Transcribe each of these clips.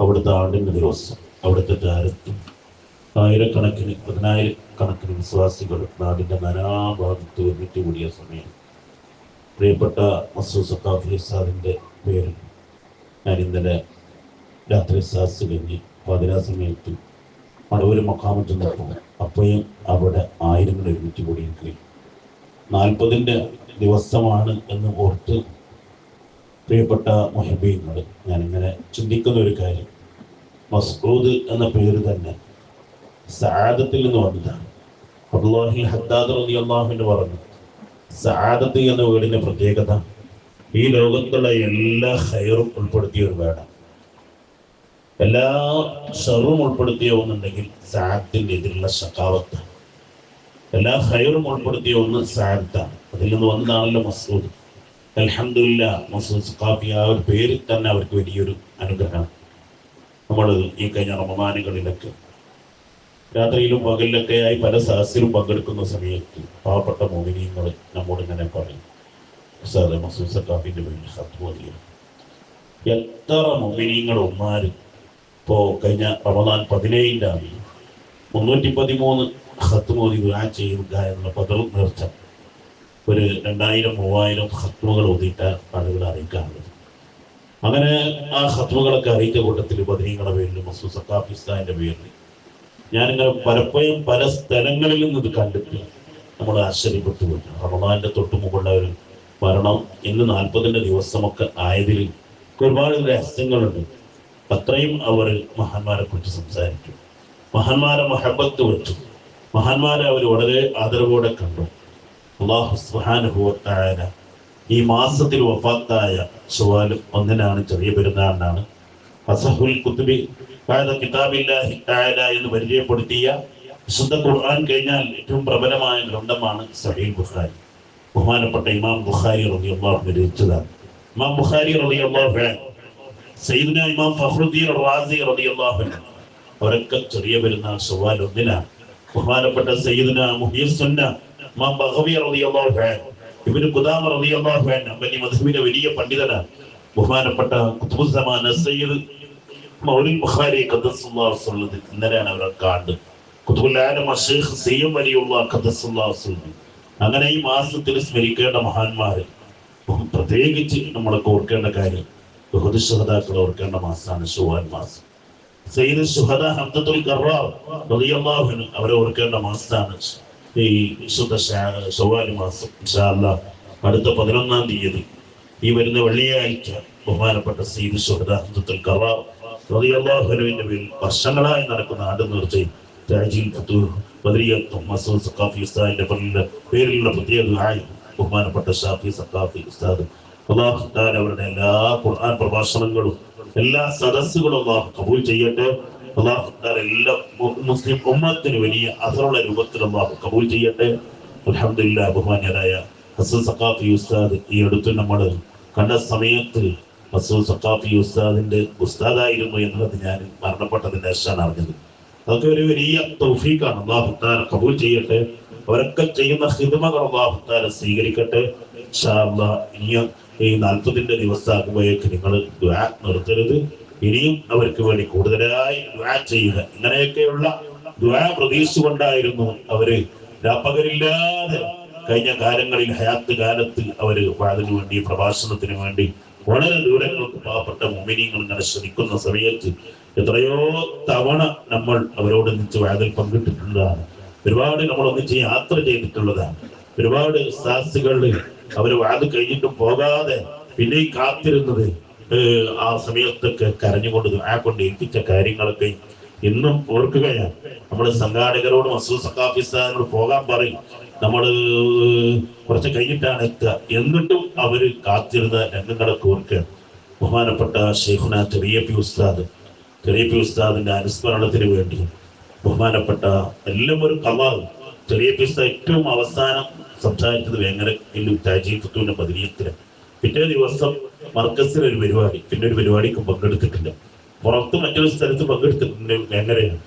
അവിടുത്തെ ആണ്ടിന്റെ ദിവസം അവിടുത്തെ ചാരത്തും ആയിരക്കണക്കിന് പതിനായിരക്കണക്കിന് വിശ്വാസികൾ നാടിന്റെ നാനാഭാഗത്ത് വന്നിട്ട് കൂടിയ സമയം. പ്രിയപ്പെട്ട മസൂദ് സക്കാഫി സാദിന്റെ പേരിൽ ഞാൻ ഇന്നലെ രാത്രി സാസ് കഴിഞ്ഞ് പതിനാ സമയത്ത് മടവൂര് മക്കാമത്ത് നിന്നപ്പോൾ അപ്പോഴും അവിടെ ആയിരങ്ങൾ ഒരുമിച്ച് കൂടിയിരിക്കുകയും. നാൽപ്പതിന്റെ ദിവസമാണ് എന്ന് ഓർത്ത് പ്രിയപ്പെട്ട മൊഹബീങ്ങൾ ഞാനിങ്ങനെ ചിന്തിക്കുന്ന ഒരു കാര്യം. മസ്കൂദ് എന്ന പേര് തന്നെ സആദത്തിൽ നിന്ന് വന്നതാണ്. അബ്ദുല്ലാഹി ഹദ്ദാദ് റളിയല്ലാഹു അൻഹു പറഞ്ഞു സആദത്ത് എന്ന വീടിന്റെ പ്രത്യേകത ഈ ലോകത്തുള്ള എല്ലാ ഹൈറും ഉൾപ്പെടുത്തിയ ഒരു വേടാണ് എല്ലാ ഷറും ഉൾപ്പെടുത്തിയ ഒന്നുണ്ടെങ്കിൽ സാദത്തിന്റെ എതിരുള്ള ഷക്കാവത്ത് എല്ലാ ഹൈറും ഉൾപ്പെടുത്തിയ ഒന്ന് സാദത്താണ് അതിൽ നിന്ന് വന്നതാണല്ലോ മസൂദ് അൽഹംദുലില്ല മസൂദ് കാഫി ആ ഒരു പേരിൽ തന്നെ അവർക്ക് വലിയൊരു അനുഗ്രഹം. നമ്മൾ ഈ കഴിഞ്ഞ റമദാനുകളിലൊക്കെ രാത്രിയിലും പകലിലൊക്കെ ആയി പല സഹസിലും പങ്കെടുക്കുന്ന സമയത്ത് പാവപ്പെട്ട മോഹിനിയങ്ങൾ നമ്മോട് ഇങ്ങനെ പറയും സാറെ മസൂദ് പേരിൽ ഹത്മോദിയ എത്ര മോഹിനിയങ്ങൾ ഒന്നാലും ഇപ്പോൾ കഴിഞ്ഞ റമദാൻ പതിനേഴിന്റെ മുന്നൂറ്റി പതിമൂന്ന് ഹത്മോദി ദുആ ചെയ്യുക എന്നുള്ള പദവും നേർച്ച ഒരു രണ്ടായിരം മൂവായിരം ഹത്മകൾ ഓതിയിട്ട ആളുകൾ അറിയിക്കാറുള്ളത് അങ്ങനെ ആ ഹത്മകളൊക്കെ അറിയിച്ച കൂട്ടത്തിൽ ബദരീങ്ങളുടെ പേരിൽ മസൂദ് സക്കാഫിസ്ഥാന്റെ പേരിൽ ഞാനിങ്ങനെ പലപ്പോഴും പല സ്ഥലങ്ങളിൽ നിന്ന് ഇത് കണ്ടിട്ട് നമ്മൾ ആശ്ചര്യപ്പെട്ടു പോയി റമദാന്റെ തൊട്ട് മുമ്പുള്ള ഒരു മരണം ഇന്ന് നാൽപ്പതിന്റെ ദിവസമൊക്കെ ആയതിൽ ഒരുപാട് രഹസ്യങ്ങളുണ്ട്. അത്രയും അവർ മഹാന്മാരെ കുറിച്ച് സംസാരിച്ചു. മഹാന്മാരെ മഹബത്ത് വെച്ചു. മഹാന്മാരെ അവർ വളരെ ആദരവോടെ കണ്ടു. അള്ളാഹു സുഹാനുഭവത്തായ ഈ മാസത്തിൽ വഫാത്തായ ഷുവാൽ ഒന്നിനാണ് ചെറിയ പെരുന്നാളിനാണ്. അസഹുൽ കുത്തുബി കിതാബില്ലാഹി എന്ന് പരിചയപ്പെടുത്തിയ വിശുദ്ധ ഖുർആൻ കഴിഞ്ഞാൽ ഏറ്റവും പ്രബലമായ ഗ്രന്ഥമാണ് സഹീൽ ബുഖാരി. ബഹുമാനപ്പെട്ട ഇമാം ബുഖാരി റളിയല്ലാഹു അൻഹു രചിച്ചതാണ് ഇമാം ബുഖാരി റളിയല്ലാഹു അൻഹു സയ്യിദ്ന ഇമാം ഫഹ്റുദ്ദീൻ റാസി റബി അൻഹു. അവരൊക്കെ ചെറിയ പെരുന്നാൾ ഷവ്വാൽ ഒന്നിനാണ് ബഹുമാനപ്പെട്ട സയ്യിദ്ന മുഹീർ സുന്ന ഇമാം ബഹവി റളിയല്ലാഹു അൻഹു ഇബ്നു ഖുദാമ അൻഹു വലിയ പണ്ഡിതനാണ് ബഹുമാനപ്പെട്ട ബുഖാരി ഇന്നലെയാണ് അവരെ കാണ്ട്. അങ്ങനെ ഈ മാസത്തിൽ സ്മരിക്കേണ്ട മഹാന്മാര് പ്രത്യേകിച്ച് നമ്മളൊക്കെ ഓർക്കേണ്ട കാര്യം ബഹുദ് ശുഹദാക്കൾ ഓർക്കേണ്ട മാസമാണ് ഷുവാൻ മാസം. സയ്യിദ് ഷുഹദ ഹംദത്തുൽ കറാർ അവരെ ഓർക്കേണ്ട മാസമാണ് ഈ വിശുദ്ധ ഷവാൽ മാസം. ഇൻഷാ അല്ലാഹ് അടുത്ത പതിനൊന്നാം തീയതി ഈ വരുന്ന വെള്ളിയാഴ്ച ബഹുമാനപ്പെട്ട സയ്യിദ് ശുഹദ ഹംദത്തുൽ കറാർ റളിയല്ലാഹു അൻഹുവിന്റെ പേരിൽ വർഷങ്ങളായി നടക്കുന്ന ആട് നേർച്ചയും താജീൽ ഫതൂഹ് ബദരിയത്തും മസൂദ് സക്കാഫി ഉസ്താദിന്റെ പള്ളിയുടെ പേരിലുള്ള പ്രത്യേകമായി ബഹുമാനപ്പെട്ട ഷാഫി സക്കാഫി ഉസ്താദ്. അള്ളാഹു അവരുടെ എല്ലാ ഖുർആൻ പ്രഭാഷണങ്ങളും എല്ലാ സദസ്സുകളും അള്ളാഹു കബൂൽ ചെയ്യട്ടെ. അള്ളാഹു എല്ലാ മുസ്ലിം ഉമ്മത്തിന് വലിയ അസറുള്ള രൂപത്തിൽ അള്ളാഹു കബൂൽ ചെയ്യട്ടെ. അലഹമില്ല ബഹുമാന്യരായ ഹസൻ സഖാഫി ഉസ്താദ് ഈ അടുത്ത് നമ്മൾ കണ്ട സമയത്ത് ഹസൻ സഖാഫി ഉസ്താദിന്റെ ഉസ്താദായിരുന്നു എന്നുള്ളത് ഞാൻ മരണപ്പെട്ടതിന്റെ ശേഷമാണ് അറിഞ്ഞത്. അതൊക്കെ ഒരു വലിയ തൗഫീഖാണ്. അള്ളാഹു താല കബൂൽ ചെയ്യട്ടെ. അവരൊക്കെ ചെയ്യുന്ന ഹിതമകൾ അള്ളാഹു താല സ്വീകരിക്കട്ടെ ഇനിയും ഈ നാൽപ്പതിന്റെ ദിവസമാകുമ്പോഴേക്ക് നിങ്ങൾ നിർത്തരുത്. ഇനിയും അവർക്ക് വേണ്ടി കൂടുതലായി ദ്വാ ചെയ്യുക. ഇങ്ങനെയൊക്കെയുള്ള ദ്വാ പ്രതീക്ഷിച്ചുകൊണ്ടായിരുന്നു അവർ രാപ്പകരില്ലാതെ കഴിഞ്ഞ കാലങ്ങളിൽ ഹയാത്ത് കാലത്ത് അവർ അതിന് വേണ്ടി പ്രഭാഷണത്തിന് വേണ്ടി വളരെ ദൂരങ്ങൾക്ക് പാവപ്പെട്ട മോമിനിയങ്ങൾ ഇങ്ങനെ ശ്രമിക്കുന്ന സമയത്ത് എത്രയോ തവണ നമ്മൾ അവരോട് ഒന്നിച്ച് വാതിൽ പങ്കിട്ടിട്ടുള്ളതാണ്. ഒരുപാട് നമ്മൾ ഒന്നിച്ച് യാത്ര ചെയ്തിട്ടുള്ളതാണ്. ഒരുപാട് സാഹസികളിൽ അവർ വാത് കഴിഞ്ഞിട്ടും പോകാതെ പിന്നെയും കാത്തിരുന്നത് ആ സമയത്തൊക്കെ കരഞ്ഞുകൊണ്ട് ആ കൊണ്ട് ഏൽപ്പിച്ച കാര്യങ്ങളൊക്കെ ഇന്നും ഓർക്കുകയാണ്. നമ്മൾ സംഘാടകരോടും സക്കാഫിസ്ഥാനോട് പോകാൻ പറയും. നമ്മൾ കുറച്ച് കഴിഞ്ഞിട്ടാണ് എത്തുക. എന്നിട്ടും അവർ കാത്തിരുന്ന രംഗങ്ങളൊക്കെ ഓർക്കുകയാണ്. ബഹുമാനപ്പെട്ട ഷെയ്ഖുന ചെറിയ പി ഉസ്താദ് ചെറിയ പി ഉസ്താദിന്റെ അനുസ്മരണത്തിന് വേണ്ടി ബഹുമാനപ്പെട്ട എല്ലാം ഒരു കവാവ് ചെറിയ പി ഉസ്താദ് ഏറ്റവും അവസാനം സംസാരിച്ചത് എങ്ങനെ താജി ഫുത്തൂന്റെ പതിനീയത്തിന് പിറ്റേ ദിവസം മർക്കസിൽ ഒരു പരിപാടി. പിന്നെ ഒരു പരിപാടിക്ക് പങ്കെടുത്തിട്ടില്ല പുറത്ത് മറ്റൊരു സ്ഥലത്ത് പങ്കെടുത്തിട്ടുണ്ട് എങ്ങനെയാണ്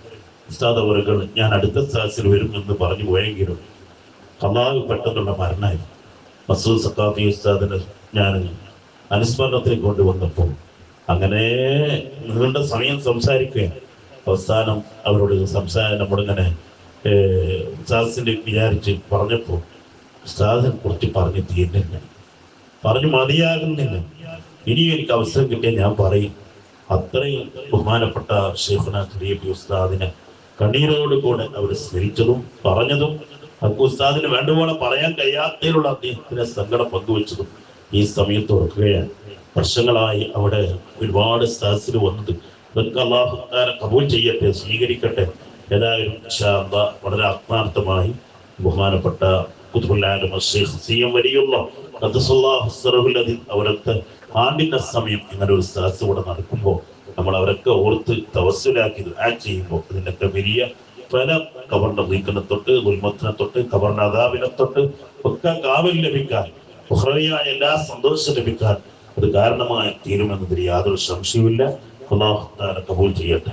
ഉസ്താദ് അവറുകൾ ഞാൻ അടുത്ത സ്ഥലത്തിൽ വരും എന്ന് പറഞ്ഞു പോയെങ്കിലും കലാവ് പെട്ടെന്നുള്ള മരണമായിരുന്നു മസൂദ് സക്കാഫി ഉസ്താദിനെ ഞാൻ അനുസ്മരണത്തിൽ കൊണ്ടുവന്നപ്പോൾ അങ്ങനെ നീണ്ട സമയം സംസാരിക്കുകയാണ്. അവസാനം അവരോട് സംസാരം നമ്മളിങ്ങനെ ഉസ്താദിന്റെ വിചാരിച്ച് പറഞ്ഞപ്പോൾ ഉസ്താദിനെ കുറിച്ച് പറഞ്ഞ് തീരുന്നില്ല. പറഞ്ഞു മതിയാകുന്നില്ല. ഇനി എനിക്ക് അവസരം കിട്ടിയാൽ ഞാൻ പറയും. അത്രയും ബഹുമാനപ്പെട്ട ഷെയ്ഖുന ഖരീബി ഉസ്താദിനെ കണ്ണീരോട് കൂടെ അവർ സ്മരിച്ചതും പറഞ്ഞതും ഉസ്താദിന് വേണ്ടപോലെ പറയാൻ കഴിയാത്തതിലുള്ള അദ്ദേഹത്തിന്റെ സങ്കടം പങ്കുവച്ചതും ഈ സമയത്ത് ഓർക്കുകയാണ്. വർഷങ്ങളായി അവിടെ ഒരുപാട് സ്റ്റാസിൽ വന്നത്. ഇതൊക്കെ അള്ളാഹുക്കാരെ കബൂൽ ചെയ്യട്ടെ സ്വീകരിക്കട്ടെ. ഏതായാലും വളരെ ആത്മാർത്ഥമായി ബഹുമാനപ്പെട്ട കുതുബുല്ലാലും വലിയുള്ള അവരൊക്കെ ആണ്ടിന്റെ സമയം ഇങ്ങനെ ഒരു സദസ് ഇവിടെ നടക്കുമ്പോൾ നമ്മൾ അവരൊക്കെ ഓർത്ത് തവസ്സിലാക്കി ദുആ ചെയ്യുമ്പോൾ ഇതിനൊക്കെ വലിയ പല കബറിന്റെ നീക്കനെ തൊട്ട് ദുൽമത്തിനെ തൊട്ട് കബറിന്റെ തൊട്ട് ഒക്കെ കാവൽ ലഭിക്കാൻ ബുഹ്റവിയായ എല്ലാ സന്തോഷം ലഭിക്കാൻ അത് കാരണമായി തീരുമെന്നതിൽ യാതൊരു സംശയവുമില്ല. അള്ളാഹു കബൂൽ ചെയ്യട്ടെ.